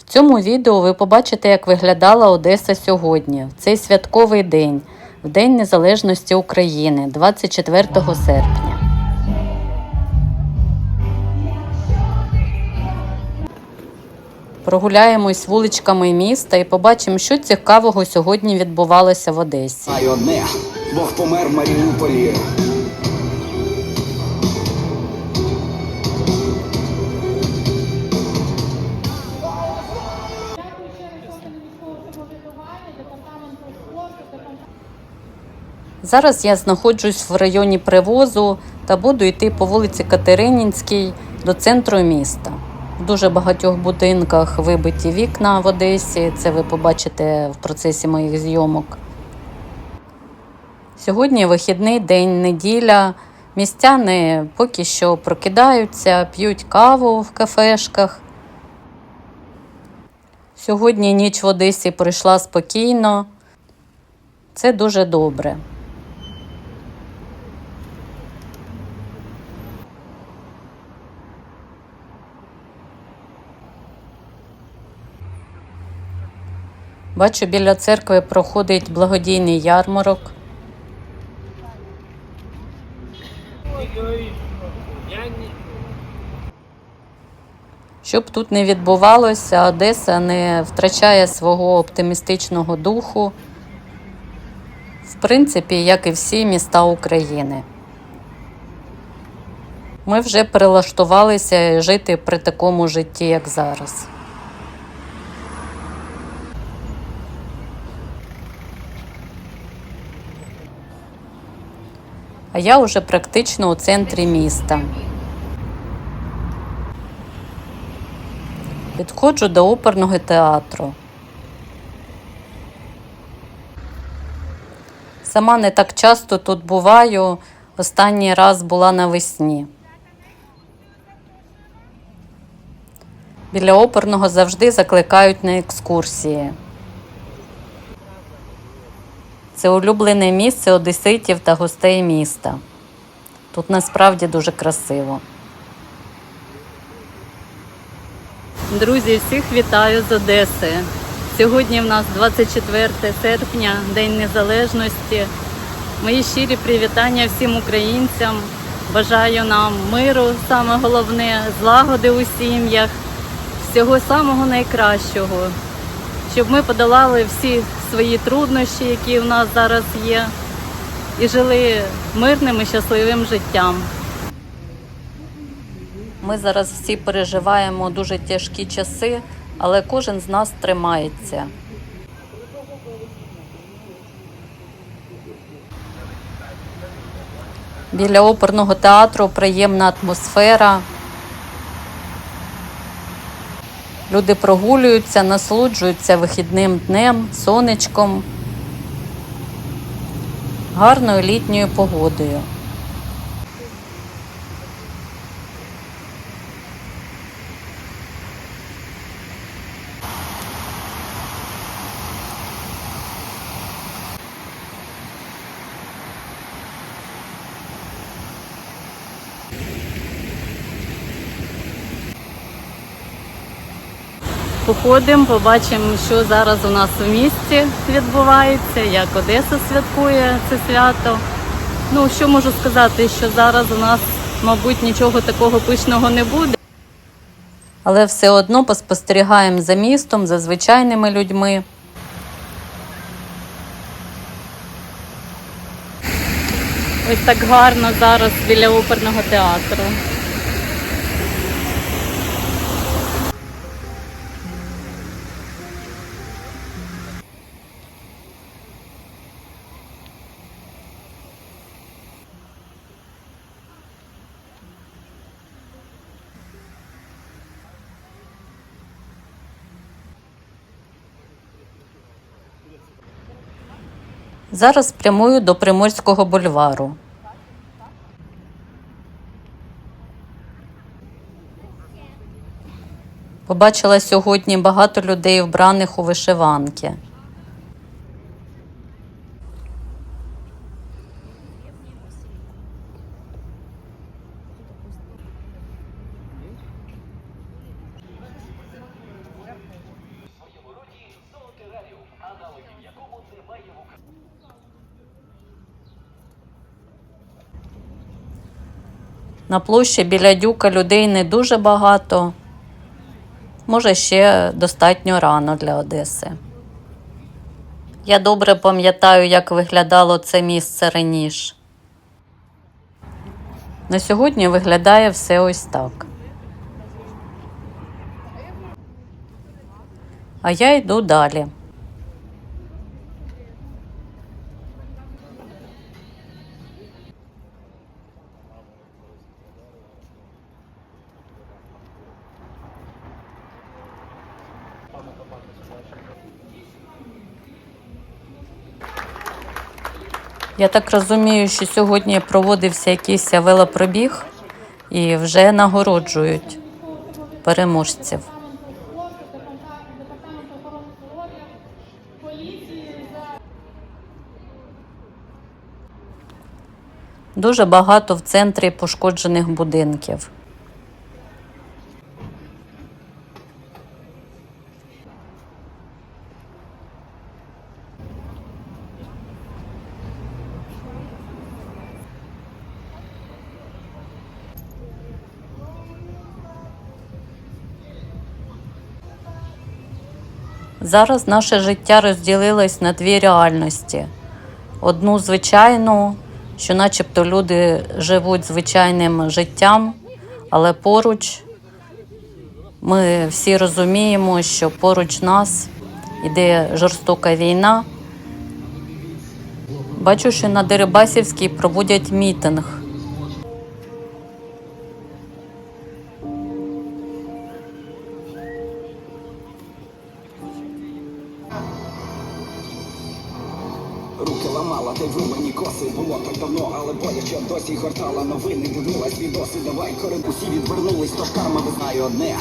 В цьому відео ви побачите, як виглядала Одеса сьогодні, в цей святковий день, в День Незалежності України, 24 серпня. Прогуляємось вуличками міста і побачимо, що цікавого сьогодні відбувалося в Одесі. Одне, Бог помер в Маріуполі. Зараз я знаходжусь в районі привозу та буду йти по вулиці Катеринінській до центру міста. В дуже багатьох будинках вибиті вікна в Одесі. Це ви побачите в процесі моїх зйомок. Сьогодні вихідний день, неділя. Містяни поки що прокидаються, п'ють каву в кафешках. Сьогодні ніч в Одесі пройшла спокійно. Це дуже добре. Бачу, біля церкви проходить благодійний ярмарок. Щоб тут не відбувалося, Одеса не втрачає свого оптимістичного духу, в принципі, як і всі міста України. Ми вже перелаштувалися жити при такому житті, як зараз. А я вже практично у центрі міста. Підходжу до оперного театру. Сама не так часто тут буваю. Останній раз була навесні. Біля оперного завжди закликають на екскурсії. Це улюблене місце одеситів та гостей міста. Тут насправді дуже красиво. Друзі, всіх вітаю з Одеси. Сьогодні в нас 24 серпня, День Незалежності. Мої щирі привітання всім українцям. Бажаю нам миру, саме головне, злагоди у сім'ях, всього самого найкращого, щоб ми подолали всі свої труднощі, які в нас зараз є, і жили мирним і щасливим життям. Ми зараз всі переживаємо дуже тяжкі часи, але кожен з нас тримається. Біля оперного театру приємна атмосфера. Люди прогулюються, насолоджуються вихідним днем, сонечком, гарною літньою погодою. Походимо, побачимо, що зараз у нас у місті відбувається, як Одеса святкує це свято. Ну, що можу сказати, що зараз у нас, мабуть, нічого такого пишного не буде. Але все одно поспостерігаємо за містом, за звичайними людьми. Ось так гарно зараз біля оперного театру. Зараз прямую до Приморського бульвару. Побачила сьогодні багато людей, вбраних у вишиванки. На площі біля дюка людей не дуже багато. Може, ще достатньо рано для Одеси. Я добре пам'ятаю, як виглядало це місце раніше. На сьогодні виглядає все ось так. А я йду далі. Я так розумію, що сьогодні проводився якийсь велопробіг і вже нагороджують переможців. Дуже багато в центрі пошкоджених будинків. Зараз наше життя розділилось на дві реальності: одну звичайну, що начебто люди живуть звичайним життям, але поруч ми всі розуміємо, що поруч нас іде жорстока війна. Бачу, що на Дерибасівській проводять мітинг. Ламала, та й вирвані коси Було так давно, але боляче досі гортала новини, дивилась відоси, давай корин усі відвернулись, тож карма визнає одне.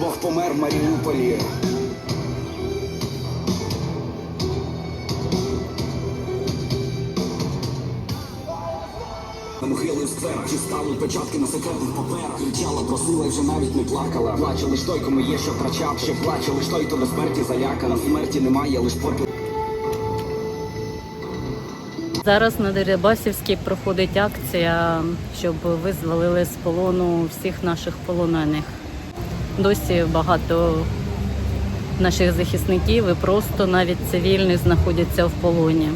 Бог помер в Маріуполі. На могили в чи стали печатки на секретних паперах? Кричала, просила і вже навіть не плакала. Плаче лиш той, кому є, що втрачав Ще плаче лиш той, хто до смерті залякана. Смерті немає, лиш попіл Зараз на Дерибасівській проходить акція, щоб визволили з полону всіх наших полонених. Досі багато наших захисників і просто навіть цивільних знаходяться в полоні.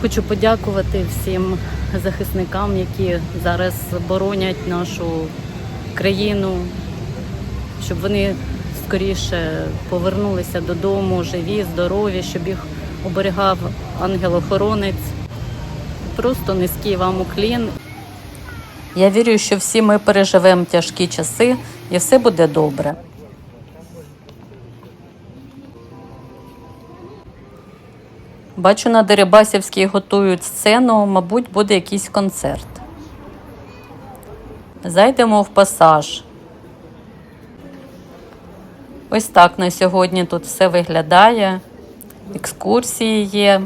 Хочу подякувати всім захисникам, які зараз боронять нашу країну, щоб вони скоріше повернулися додому, живі, здорові, щоб їх оберігав ангел-охоронець. Просто низький вам уклін. Я вірю, що всі ми переживемо тяжкі часи і все буде добре. Бачу, на Дерибасівській готують сцену, мабуть, буде якийсь концерт. Зайдемо в пасаж. Ось так на сьогодні тут все виглядає. Екскурсії є.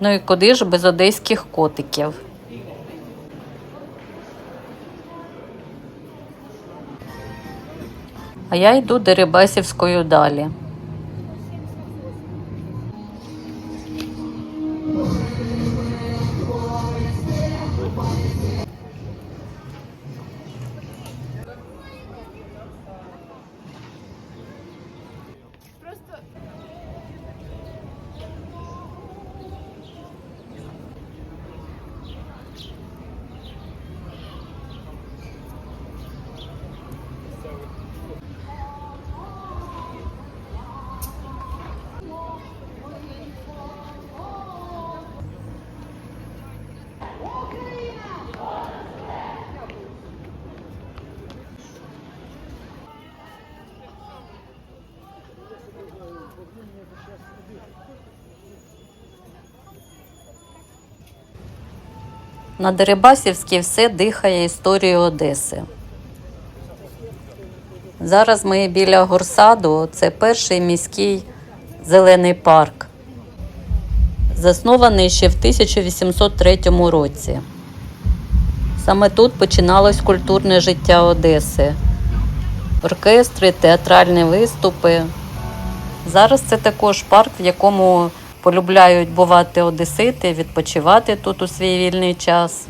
Ну і куди ж без одеських котиків? А я йду Дерибасівською далі. На Дерибасівській все дихає історією Одеси. Зараз ми біля Горсаду, це перший міський зелений парк, заснований ще в 1803 році. Саме тут починалось культурне життя Одеси. Оркестри, театральні виступи. Зараз це також парк, в якому полюбляють бувати одесити, відпочивати тут у свій вільний час.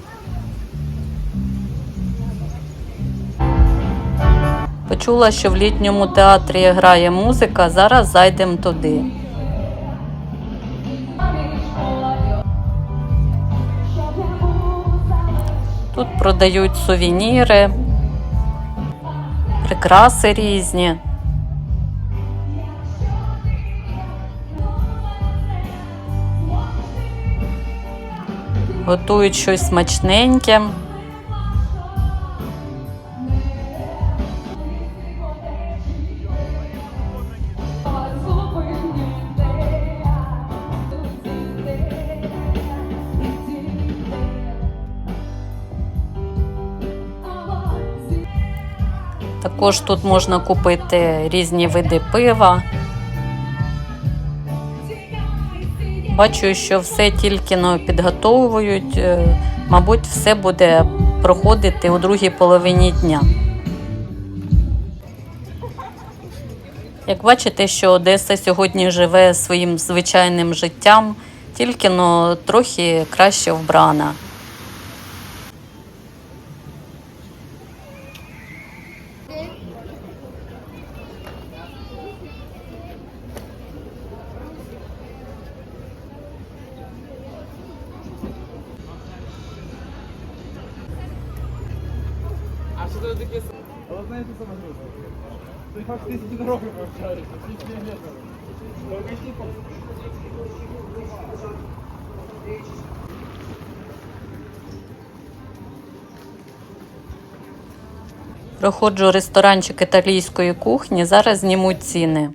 Почула, що в літньому театрі грає музика, зараз зайдемо туди. Тут продають сувеніри, прикраси різні. Готують щось смачненьке. Також тут можна купити різні види пива. Бачу, що все тільки но підготовують. Е, Мабуть, все буде проходити у другій половині дня. Як бачите, що Одеса сьогодні живе своїм звичайним життям, тільки но трохи краще вбрана. Але знаєте Ты как тільки не Проходжу ресторанчик італійської кухні, зараз знімуть ціни.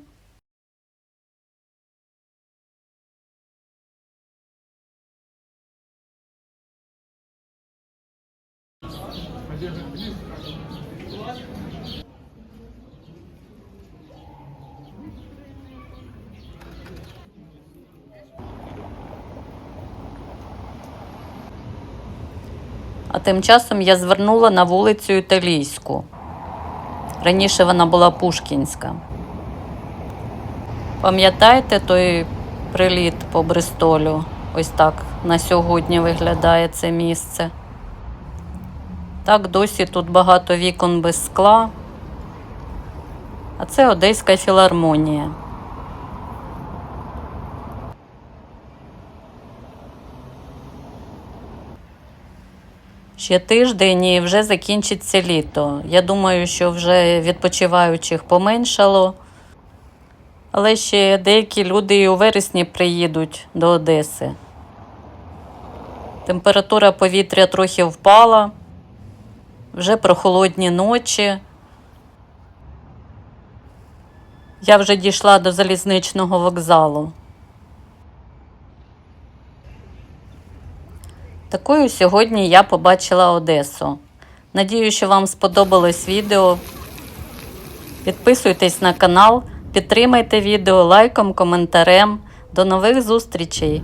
А тим часом я звернула на вулицю Італійську. Раніше вона була Пушкінська. Пам'ятаєте той приліт по Бристолю? Ось так на сьогодні виглядає це місце. Так, досі тут багато вікон без скла. А це Одеська філармонія. Ще тиждень і вже закінчиться літо. Я думаю, що вже відпочиваючих поменшало. Але ще деякі люди і у вересні приїдуть до Одеси. Температура повітря трохи впала, вже прохолодні ночі. Я вже дійшла до залізничного вокзалу. Такою сьогодні я побачила Одесу. Надію, що вам сподобалось відео. Підписуйтесь на канал, підтримайте відео лайком, коментарем. До нових зустрічей!